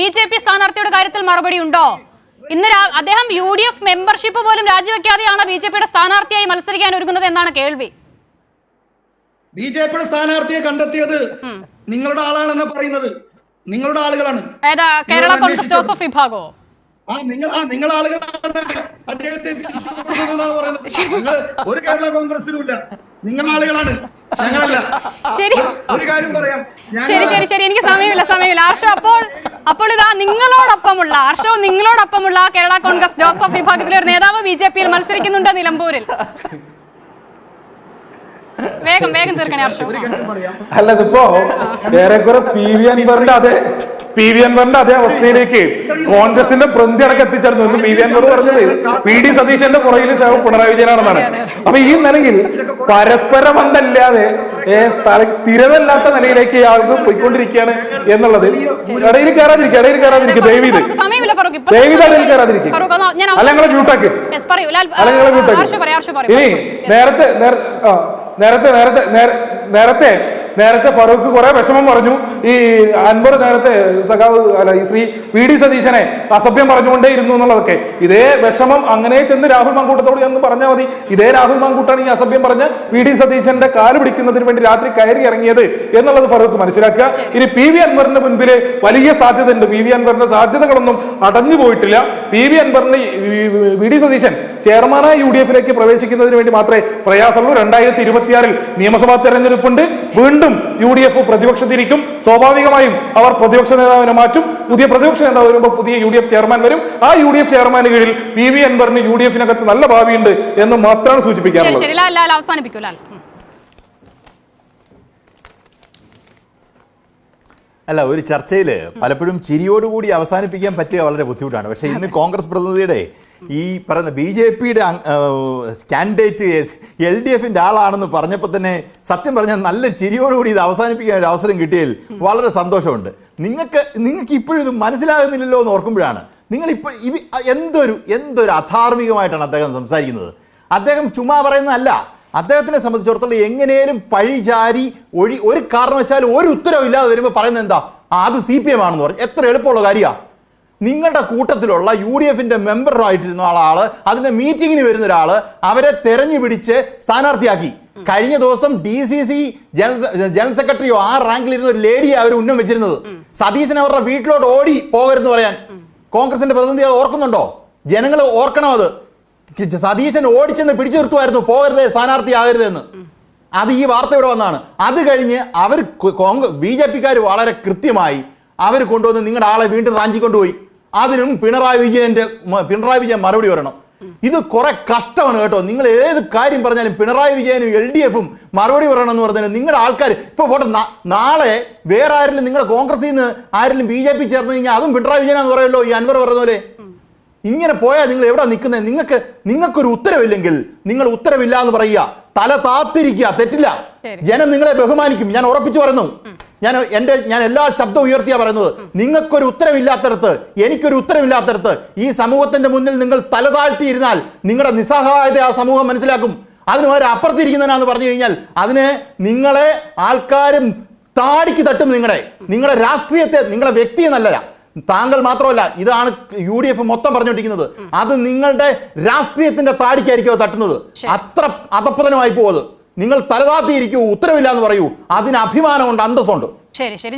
B J P സ്ഥാനാർത്ഥിയുടെ കാര്യത്തിൽ മറുപടി ഉണ്ടോ? ഇന്ന് അദ്ദേഹം യു ഡി എഫ് മെമ്പർഷിപ്പ് പോലും രാജിവെക്കാതെയാണ് ബി ജെ പിയുടെ സ്ഥാനാർത്ഥിയായി മത്സരിക്കാൻ ഒരുങ്ങുന്നത് എന്നാണ് കേൾവി. ബി ജെ പിയുടെ സ്ഥാനാർത്ഥിയെ കണ്ടെത്തിയത് നിങ്ങളുടെ ആളാണെന്ന് പറയുന്നത്. നിങ്ങളുടെ ആളുകളാണ്. കേരള കോൺഗ്രസ്? ജോസഫ് വിഭാഗോ? നിങ്ങൾ ആളുകളാണ് അദ്ദേഹത്തെ ഒരു കേരള കോൺഗ്രസിലുമില്ല. നിങ്ങൾ ആളുകളാണ്. ശരി. ഒരു കാര്യം പറയാം. ഞങ്ങൾ- ശരി ശരി ശരി. എനിക്ക് സമയമില്ല സമയമില്ല. ഹർഷ അപ്പോൾ അപ്പോൾ ഇതാ നിങ്ങളോടൊപ്പമുള്ള ഹർഷവും നിങ്ങളോടൊപ്പമുള്ള കേരള കോൺഗ്രസ് ജോസഫ് വിഭാഗത്തിലെ ഒരു നേതാവ് ബി ജെ പിയിൽ മത്സരിക്കുന്നുണ്ട് നിലമ്പൂരിൽ. വേഗം വേഗം തീർക്കണേ ഹർഷ അല്ലതിപ്പോ ഏറെക്കുറെ പി വി അൻവറിന്റെ അതേ പി വി അൻവറിന്റെ അതേ അവസ്ഥയിലേക്ക് കോൺഗ്രസിന്റെ പ്രന്തി അടക്കം എത്തിച്ചേർന്നു എന്ന് പി വി അൻവർ പറഞ്ഞത് പി ഡി സതീശന്റെ പുറകിൽ സേവ പിണറായി വിജയനാണെന്നാണ്. അപ്പൊ ഈ നിലയിൽ പരസ്പര ബന്ധമില്ലാതെ സ്ഥിരതല്ലാത്ത നിലയിലേക്ക് ആൾക്ക് പോയിക്കൊണ്ടിരിക്കുകയാണ് എന്നുള്ളത് ഇടയിൽ കയറാതിരിക്കുക ഇടയിൽ കയറാതിരിക്കുക ദൈവീത് ദൈവീത് ഇടയിൽ ഞാൻ അല്ല നിങ്ങളെ മ്യൂട്ടാക്ക് അല്ലെങ്കിൽ ആ, മ്യൂട്ടാക്ക് ഇനി നേരത്തെ നേരത്തെ നേരത്തെ നേരത്തെ നേരത്തെ ഫറൂഖ് കുറെ വിഷമം പറഞ്ഞു. ഈ അൻവർ നേരത്തെ സഖാവ് അല്ല ഈ ശ്രീ വി ഡി സതീശനെ അസഭ്യം പറഞ്ഞുകൊണ്ടേ ഇരുന്നു എന്നുള്ളതൊക്കെ. ഇതേ വിഷമം അങ്ങനെ ചെന്ന് രാഹുൽ മാങ്കൂട്ടത്തോട് ഞാൻ പറഞ്ഞാൽ മതി. ഇതേ രാഹുൽ മാങ്കൂട്ടാണ് ഈ അസഭ്യം പറഞ്ഞ വി ഡി സതീശന്റെ കാൽ പിടിക്കുന്നതിന് വേണ്ടി രാത്രി കയറി ഇറങ്ങിയത് എന്നുള്ളത് ഫറൂഖ് മനസ്സിലാക്കുക. ഇനി പി വി അൻവറിന്റെ മുൻപിൽ വലിയ സാധ്യത ഉണ്ട് പി വി അൻവറിന്റെ സാധ്യതകളൊന്നും അടഞ്ഞു പോയിട്ടില്ല. പി വി അൻവറിന് വി ഡി സതീശൻ ചെയർമാനായ യു ഡി എഫിലേക്ക് പ്രവേശിക്കുന്നതിന് വേണ്ടി മാത്രമേ പ്രയാസമുള്ളൂ. രണ്ടായിരത്തി ഇരുപത്തിയാറിൽ നിയമസഭാ തെരഞ്ഞെടുപ്പുണ്ട്. വീണ്ടും യു ഡി എഫ് പ്രതിപക്ഷത്തിരിക്കും. സ്വാഭാവികമായും അവർ പ്രതിപക്ഷ നേതാവിനെ മാറ്റും. പുതിയ പ്രതിപക്ഷ നേതാവ് വരുമ്പോൾ പുതിയ യു ഡി എഫ് ചെയർമാൻ വരും. ആ യു ഡി എഫ് ചെയർമാന് കീഴിൽ പി വി അൻവറിന് യു ഡി എഫിനകത്ത് നല്ല ഭാവിയുണ്ട് എന്ന് മാത്രമാണ് സൂചിപ്പിക്കാറുള്ളത്. അല്ല ഒരു ചർച്ചയിൽ പലപ്പോഴും ചിരിയോടുകൂടി അവസാനിപ്പിക്കാൻ പറ്റിയ വളരെ ബുദ്ധിമുട്ടാണ്. പക്ഷേ ഇന്ന് കോൺഗ്രസ് പ്രതിനിധിയുടെ ഈ പറയുന്ന ബി ജെ പിയുടെ കാൻഡിഡേറ്റ് എൽ ഡി എഫിന്റെ ആളാണെന്ന് പറഞ്ഞപ്പോൾ തന്നെ സത്യം പറഞ്ഞാൽ നല്ല ചിരിയോടുകൂടി ഇത് അവസാനിപ്പിക്കാൻ ഒരു അവസരം കിട്ടിയതിൽ വളരെ സന്തോഷമുണ്ട്. നിങ്ങൾക്ക് നിങ്ങൾക്ക് ഇപ്പോഴും ഇത് മനസ്സിലാകുന്നില്ലല്ലോ എന്ന് ഓർക്കുമ്പോഴാണ്. നിങ്ങളിപ്പോൾ ഇത് എന്തൊരു എന്തൊരു അധാർമികമായിട്ടാണ് അദ്ദേഹം സംസാരിക്കുന്നത്. അദ്ദേഹം ചുമ്മാ പറയുന്നതല്ല. അദ്ദേഹത്തിനെ സംബന്ധിച്ചിടത്തോളം എങ്ങനെയും പഴിചാരി ഒഴി ഒരു കാരണവശാലും ഒരു ഉത്തരവും ഇല്ലാതെ വരുമ്പോൾ പറയുന്നത് എന്താ? അത് സി പി എം ആണെന്ന് പറഞ്ഞു. എത്ര എളുപ്പമുള്ള കാര്യമാണ് നിങ്ങളുടെ കൂട്ടത്തിലുള്ള യു ഡി എഫിന്റെ മെമ്പറായിട്ടിരുന്ന ആളാൾ അതിന്റെ മീറ്റിങ്ങിന് വരുന്ന ഒരാൾ അവരെ തെരഞ്ഞു പിടിച്ച് സ്ഥാനാർത്ഥിയാക്കി. കഴിഞ്ഞ ദിവസം ഡി സി സി ജനറൽ സെക്രട്ടറിയോ ആ റാങ്കിലിരുന്ന ഒരു ലേഡിയെ അവർ ഉന്നം വെച്ചിരുന്നത്. സതീശൻ അവരുടെ വീട്ടിലോട്ട് ഓടി പോകരുതെന്ന് പറയാൻ. കോൺഗ്രസിന്റെ പ്രതിനിധി അത് ഓർക്കുന്നുണ്ടോ? ജനങ്ങൾ ഓർക്കണം അത്. സതീശൻ ഓടിച്ചെന്ന് പിടിച്ചു നിർത്തുമായിരുന്നു പോകരുത് എന്ന് അത് ഈ വാർത്ത ഇവിടെ വന്നാണ്. അത് കഴിഞ്ഞ് അവർ കോൺഗ്രസ് ബി ജെ പിക്കാർ വളരെ കൃത്യമായി അവർ കൊണ്ടുവന്ന് നിങ്ങളുടെ ആളെ വീണ്ടും റാഞ്ചി കൊണ്ടുപോയി അതിനും പിണറായി വിജയന്റെ പിണറായി വിജയൻ മറുപടി വരണം ഇത് കുറെ കഷ്ടമാണ് കേട്ടോ. നിങ്ങൾ ഏത് കാര്യം പറഞ്ഞാലും പിണറായി വിജയനും എൽ ഡി എഫും മറുപടി പറയണം എന്ന് പറഞ്ഞാൽ നിങ്ങളുടെ ആൾക്കാർ ഇപ്പൊ പോട്ടെ നാളെ വേറെ ആരെങ്കിലും നിങ്ങളുടെ കോൺഗ്രസിൽ നിന്ന് ആരെങ്കിലും ബി ജെ പി ചേർന്ന് കഴിഞ്ഞാൽ അതും പിണറായി വിജയനാന്ന് പറയുമല്ലോ ഈ അൻവർ പറയുന്ന പോലെ. ഇങ്ങനെ പോയാൽ നിങ്ങൾ എവിടെ നിൽക്കുന്നത് നിങ്ങൾക്ക് നിങ്ങൾക്കൊരു ഉത്തരവില്ലെങ്കിൽ നിങ്ങൾ ഉത്തരവില്ല എന്ന് പറയുക. തല താത്തിരിക്കുക. തെറ്റില്ല. ജനം നിങ്ങളെ ബഹുമാനിക്കും. ഞാൻ ഉറപ്പിച്ചു പറയുന്നു. ഞാൻ എന്റെ ഞാൻ എല്ലാ ശബ്ദവും ഉയർത്തിയാ പറയുന്നത്. നിങ്ങൾക്കൊരു ഉത്തരവില്ലാത്തടത്ത് എനിക്കൊരു ഉത്തരവില്ലാത്തടത്ത് ഈ സമൂഹത്തിന്റെ മുന്നിൽ നിങ്ങൾ തല താഴ്ത്തിയിരുന്നാൽ നിങ്ങളുടെ നിസ്സഹായത ആ സമൂഹം മനസ്സിലാക്കും. അതിന് അവർ അപ്പുറത്തിരിക്കുന്നതിനാന്ന് പറഞ്ഞു കഴിഞ്ഞാൽ അതിനെ നിങ്ങളെ ആൾക്കാരും താടിക്ക് തട്ടും നിങ്ങളെ. നിങ്ങളുടെ രാഷ്ട്രീയത്തെ നിങ്ങളുടെ വ്യക്തിയെ നല്ലത. താങ്കൾ മാത്രമല്ല ഇതാണ് യു ഡി എഫ് മൊത്തം പറഞ്ഞുകൊണ്ടിരിക്കുന്നത്. അത് നിങ്ങളുടെ രാഷ്ട്രീയത്തിന്റെ താടിക്കായിരിക്കും അത് തട്ടുന്നത്. അത്ര അതപ്പതനമായി പോകുന്നത് നിങ്ങൾ തലതാത്തിയിരിക്കൂ ഉത്തരവില്ല എന്ന് പറയൂ. അതിന് അഭിമാനമുണ്ട് അന്തസ്സുണ്ട്. ശരി ശരി.